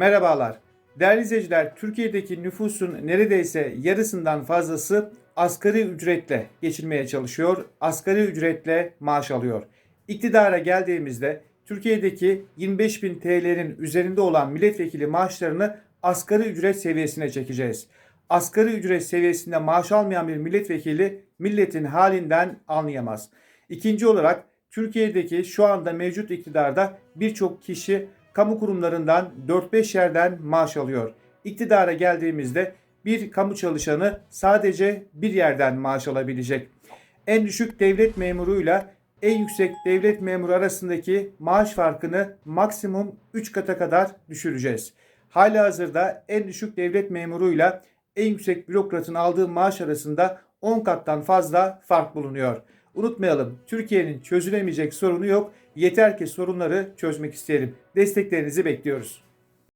Merhabalar. Değerli izleyiciler, Türkiye'deki nüfusun neredeyse yarısından fazlası asgari ücretle geçinmeye çalışıyor, asgari ücretle maaş alıyor. İktidara geldiğimizde Türkiye'deki 25 bin TL'nin üzerinde olan milletvekili maaşlarını asgari ücret seviyesine çekeceğiz. Asgari ücret seviyesinde maaş almayan bir milletvekili milletin halinden anlayamaz. İkinci olarak Türkiye'deki şu anda mevcut iktidarda birçok kişi kamu kurumlarından 4-5 yerden maaş alıyor. İktidara geldiğimizde bir kamu çalışanı sadece bir yerden maaş alabilecek. En düşük devlet memuruyla en yüksek devlet memuru arasındaki maaş farkını maksimum 3 kata kadar düşüreceğiz. Halihazırda en düşük devlet memuruyla en yüksek bürokratın aldığı maaş arasında 10 kattan fazla fark bulunuyor. Unutmayalım Türkiye'nin çözülemeyecek sorunu yok. Yeter ki sorunları çözmek isteyelim. Desteklerinizi bekliyoruz.